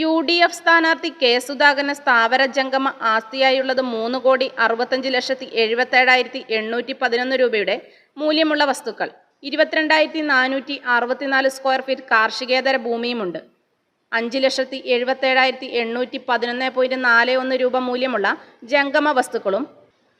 U D F സ്ഥാനാർത്ഥി K സുധാകരന് സ്ഥാവര ജംഗമ ആസ്തിയായുള്ളത് മൂന്ന് കോടി അറുപത്തഞ്ച് ലക്ഷത്തി എഴുപത്തേഴായിരത്തി എണ്ണൂറ്റി പതിനൊന്ന് രൂപയുടെ മൂല്യമുള്ള വസ്തുക്കൾ. ഇരുപത്തിരണ്ടായിരത്തി നാനൂറ്റി അറുപത്തിനാല് സ്ക്വയർ ഫീറ്റ് കാർഷികേതര ഭൂമിയുമുണ്ട്. അഞ്ച് ലക്ഷത്തി എഴുപത്തേഴായിരത്തി എണ്ണൂറ്റി പതിനൊന്ന് പോയിന്റ് നാല് ഒന്ന് രൂപ മൂല്യമുള്ള ജംഗമ വസ്തുക്കളും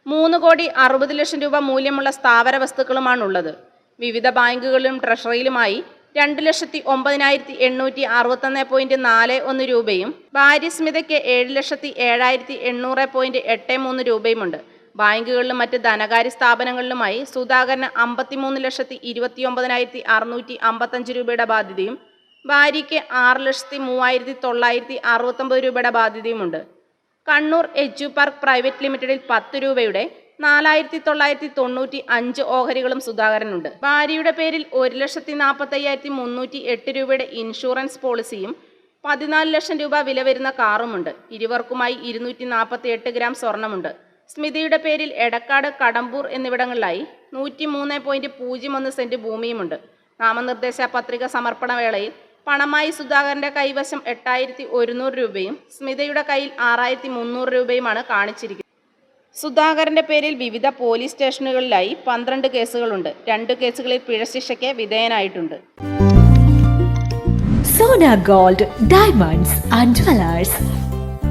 മൂന്ന് കോടി അറുപത് ലക്ഷം രൂപ മൂല്യമുള്ള സ്ഥാവര വസ്തുക്കളുമാണുള്ളത്. വിവിധ ബാങ്കുകളിലും ട്രഷറിയിലുമായി രണ്ട് ലക്ഷത്തി ഒമ്പതിനായിരത്തി എണ്ണൂറ്റി അറുപത്തൊന്ന് പോയിന്റ് നാല് ഒന്ന് രൂപയും ഭാര്യ സ്മിതയ്ക്ക് ഏഴ് ലക്ഷത്തി ഏഴായിരത്തി എണ്ണൂറ് പോയിന്റ് എട്ട് മൂന്ന് രൂപയുമുണ്ട്. ബാങ്കുകളിലും മറ്റ് ധനകാര്യ സ്ഥാപനങ്ങളിലുമായി സുധാകരന് അമ്പത്തിമൂന്ന് ലക്ഷത്തി ഇരുപത്തി ഒമ്പതിനായിരത്തി അറുന്നൂറ്റി അമ്പത്തഞ്ച് രൂപയുടെ ബാധ്യതയും ഭാര്യയ്ക്ക് ആറ് ലക്ഷത്തി മൂവായിരത്തി തൊള്ളായിരത്തി അറുപത്തൊമ്പത് രൂപയുടെ ബാധ്യതയുമുണ്ട്. കണ്ണൂർ എജ്യു പാർക്ക് പ്രൈവറ്റ് ലിമിറ്റഡിൽ പത്ത് രൂപയുടെ നാലായിരത്തി തൊള്ളായിരത്തി തൊണ്ണൂറ്റി അഞ്ച് ഓഹരികളും സുധാകരനുണ്ട്. ഭാര്യയുടെ പേരിൽ ഒരു ലക്ഷത്തി നാൽപ്പത്തി അയ്യായിരത്തി മുന്നൂറ്റി എട്ട് രൂപയുടെ ഇൻഷുറൻസ് പോളിസിയും പതിനാല് ലക്ഷം രൂപ വില വരുന്ന കാറുമുണ്ട്. ഇരുവർക്കുമായി ഇരുന്നൂറ്റി നാൽപ്പത്തി എട്ട് ഗ്രാം സ്വർണമുണ്ട്. സ്മിതിയുടെ പേരിൽ എടക്കാട് കടമ്പൂർ എന്നിവിടങ്ങളിലായി നൂറ്റി മൂന്ന് പോയിന്റ് പൂജ്യം ഒന്ന് സെന്റ് ഭൂമിയുമുണ്ട്. നാമനിർദ്ദേശ പത്രിക സമർപ്പണ വേളയിൽ പണമായി സുധാകരന്റെ കൈവശം എട്ടായിരത്തി ഒരുന്നൂറ് രൂപയും സ്മിതയുടെ കയ്യിൽ ആറായിരത്തി മുന്നൂറ് രൂപയുമാണ് കാണിച്ചിരിക്കുന്നത്. സുധാകരന്റെ പേരിൽ വിവിധ പോലീസ് സ്റ്റേഷനുകളിലായി പന്ത്രണ്ട് കേസുകളുണ്ട്. രണ്ട് കേസുകളിൽ പിഴശിക്ഷയ്ക്ക് വിധേയനായിട്ടുണ്ട്. Sona Gold Diamonds and Jewellers